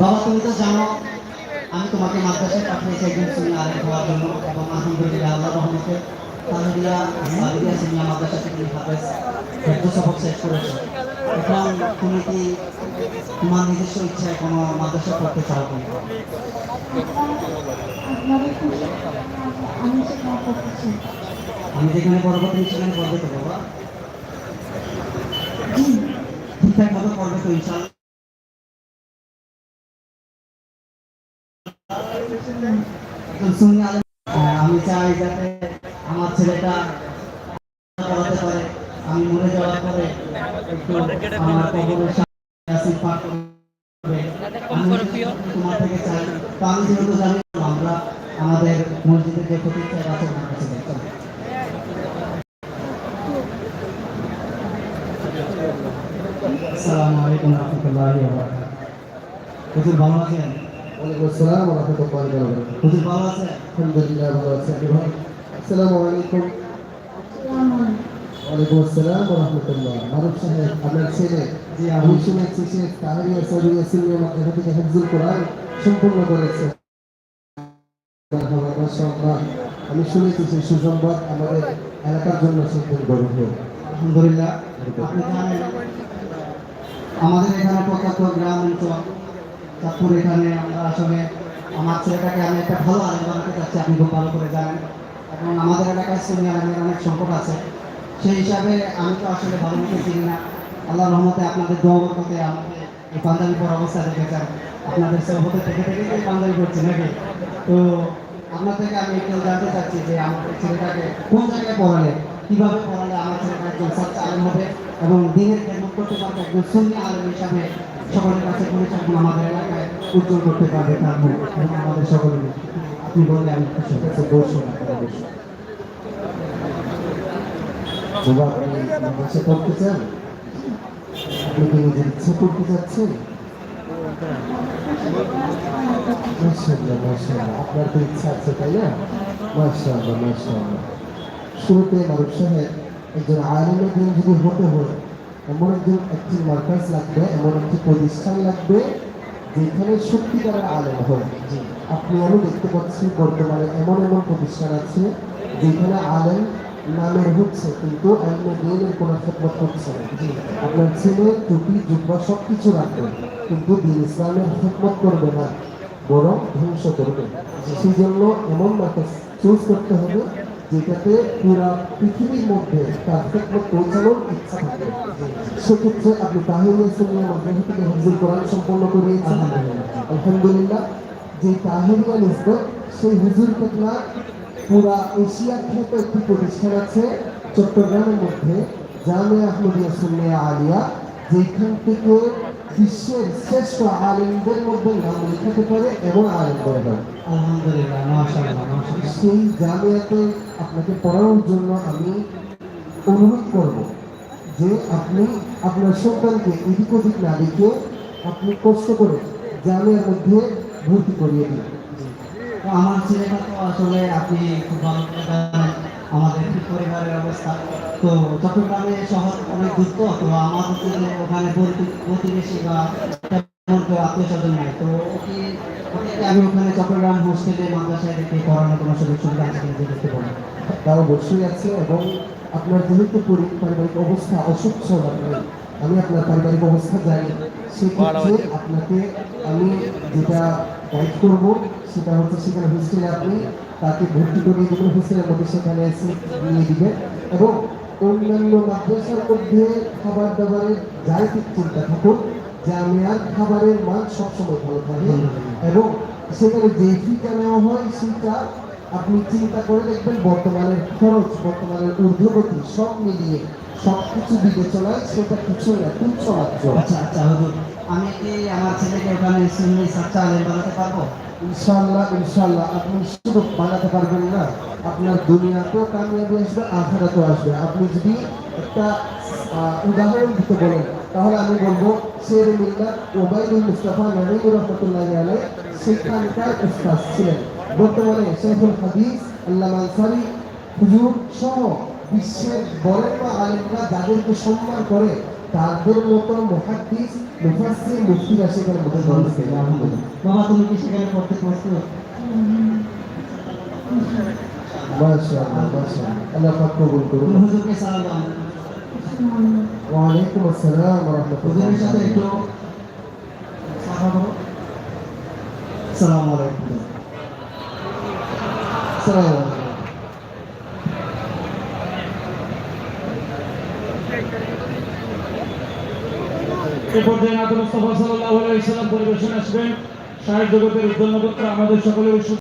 বাবা, তুমি তো জানো, আমি তোমাকে মাদ্রাসায় পাঠিয়েছি একজন সুন্নি হওয়ার জন্য, এবং আলহামদুলিল্লাহ, আল্লাহ রহমতে তাহলিয়া সিনিয়া মাদ্রাসা থেকে হাফেজ সবক শেষ করেছ। এখন তুমি কি তোমার নিজস্ব ইচ্ছায় কোনো মাদ্রাসা পড়তে চাও আমি যেখানে পড়ব তুমি সেখানে পড়বে তো বাবা। জি ঠিকঠাকভাবে পড়বে তো ইনশাল্লাহ একজন সুন্নি আলেম আমি চাই যাতে আমার ছেলেটা পড়াতে পারে আমি মরে যাওয়ার পরে তোমার থেকে চাই। আমি যেহেতু জানি আমরা আমাদের মসজিদের যে প্রতিষ্ঠা আছে ওনার কাছে আসসালামু আলাইকুম রহমতুল্লাহি ওয়া ভালো আছেন? আসসালাম ওয়া রাহমাতুল্লাহি ওয়া বারাকাতুহু। হুজুর ভালো আছেন? আলহামদুলিল্লাহ ভালো আছি। আপনি আসসালামু আলাইকুম। ওয়ালাইকুম আসসালাম ওয়া রাহমাতুল্লাহ। মারুফ সাহেব আপনার ছেলে জি, আমি শুনেছি সে তাহরিয়া সাউদিয়া সিনিয়র মাদ্রাসা থেকে হিফজুল কোরআন সম্পূর্ণ করেছে। আমি শুনেছি সেই সুসংবাদ আমাদের এলাকার জন্য সম্পূর্ণ গর্ব আলহামদুলিল্লাহ। আপনি জানেন আমাদের এখানে প্রত্যন্ত গ্রাম অঞ্চল চাঁদপুর এখানে আমরা আসলে আমার ছেলেটাকে আমি একটা ভালো আলেম বানাতে চাচ্ছি, আপনি খুব ভালো করে জানেন। এবং আমাদের এলাকায় সুনি আলেমের অনেক সংকট আছে। সেই হিসাবে আমি তো আসলে ভালো মতো চিনি না। আল্লাহ রহমতে আপনাদের দৌড়তে আমাকে এই পাঞ্জাবি পর অবস্থা দেখেছেন আপনাদের সহপতে থেকে থেকে এই পাঞ্জাবি করছি নাকি? তো আপনার থেকে আমি একটু জানতে চাচ্ছি যে আমার ছেলেটাকে কোন জায়গায় পড়ালে, কীভাবে পড়ালে আমার ছেলেটা একজন সচ্চা আলেম হবে এবং দিনের করতে পারবে একজন সুন্নি আলেম হিসাবে সকলের কাছে পরিচয় আমাদের এলাকায়। উজ্জ্বল করতে পারবে তার মুখ এবং আমাদের সকলের আপনি বললে আমি খুশি। আচ্ছা বসুন আপনারা তো ইচ্ছা আছে, তাই না? মাশাআল্লাহ মাশাআল্লাহ। শুরুতে মারুফ সাহেব একজন দিন যদি হতে হয়। এমন একজন একটি লাগবে, এমন একটি প্রতিষ্ঠান লাগবে যেখানে সত্যিকারের আলেম হয়, আপনি আমি দেখতে পাচ্ছি বর্তমানে এমন এমন প্রতিষ্ঠান আছে যেখানে আলেম নামের হচ্ছে, কিন্তু দিনের কোনো খেদমত হচ্ছে না। আপনার ছেলে, টুপি, জুব্বা সব কিছু রাখবে, কিন্তু দিন ইসলামের খেদমত করবে না, বরং ধ্বংস করবে। সেই জন্য এমন মার্কাজ চুজ করতে হবে যেটাতে পুরা পৃথিবীর মধ্যে তার খেদমত পৌঁছানোর ইচ্ছা থাকে। সেক্ষেত্রে আপনি তাহিনী ইসলামের মাধ্যমে থেকে হজুর কোরআন সম্পন্ন করিয়েছেন আলহামদুলিল্লাহ। যে তাহিরিয়া নিসবত সেই হুজুর কেতলা পুরা এশিয়ার খ্যাত একটি প্রতিষ্ঠান আছে চট্টগ্রামের মধ্যে, জামে আহমদিয়া সুন্নিয়া আলিয়া, যেখান থেকে বিশ্বের শ্রেষ্ঠ আলিমদের মধ্যে নাম লেখাতে পারে এমন আলিম করে হয় আলহামদুলিল্লাহ সেই জামিয়াতে আপনাকে পড়ানোর জন্য আমি অনুরোধ করব যে আপনি আপনার সন্তানকে এদিক ওদিক না রেখে আপনি কষ্ট করে জামিয়ার মধ্যে ভর্তি করিয়ে দিন। আমার ছেলেটা তো আসলে আপনি খুব ভালো আমাদের পরিবারের অবস্থা। তো চট্টগ্রামে শহর অনেক দূর তো আমাদের ওখানে প্রতিবেশী বা তো আমি ওখানে এবং আপনার আপনি আমি আপনার আপনাকে আমি যেটা গাইড করব, সেটা হচ্ছে সেখানে হোস্টেলে আপনি তাকে ভর্তি করে দেবেন হোস্টেলের মধ্যে সেখানে এসে নিয়ে দিবেন এবং অন্যান্য মাদ্রাসার মধ্যে খাবার দাবারের যাই চিন্তা থাকুক আর খাবারের মান সবসময় ভালো থাকে। এবং সেখানে যে ফিটা নেওয়া হয় সেটা আপনি চিন্তা করে দেখবেন বর্তমানের খরচ বর্তমানের ঊর্ধ্বগতি সব মিলিয়ে সব কিছু বিবেচনায় সেটা কিছু না তুচ্ছ মাত্র। আচ্ছা আচ্ছা আমি কি আমার ছেলেকে ওখানে সুন্নি সাচ্চা আলেম বানাতে পারব? ইনশাল্লাহ ইনশাল্লাহ আপনি শুধু বানাতে পারবেন না। আপনার দুনিয়াতেও কামিয়াবি আসবে, আখেরাতেও আসবে। আপনি যদি একটা উদাহরণ দিতে বলেন, তাহলে আমি বলব শের মিল্লা ওবায়দুল মুস্তাফা নবীর রহমতুল্লাহ আলাই সেখানকার উস্তাদ ছিলেন। বর্তমানে শেখুল হাদিস আল্লাহ আনসারি হুজুর সহ বিশ্বের বরেণ্য আলেমরা যাদেরকে সম্মান করে তাদের মতো মহাদ্দিস মুফাসসির মুফতিরা সেখানে পেয়ে আলহামদুলিল্লাহ। বাবা তুমি কি সেখানে পড়তে প্রস্তুত মাশাআল্লাহ মাশাআল্লাহ। আল্লাহ পাক কবুল করুন হুজুরকে সালাম ওয়া আলাইকুম আসসালাম ওয়া হুজুরের সাথে একটু রাহমাতুল্লাহ আসসালামু আলাইকুম। আসসালামু আলাইকুম। পরিবেশন আসবেন। সাহেব জগতের উদ্যোগ আমাদের সকলের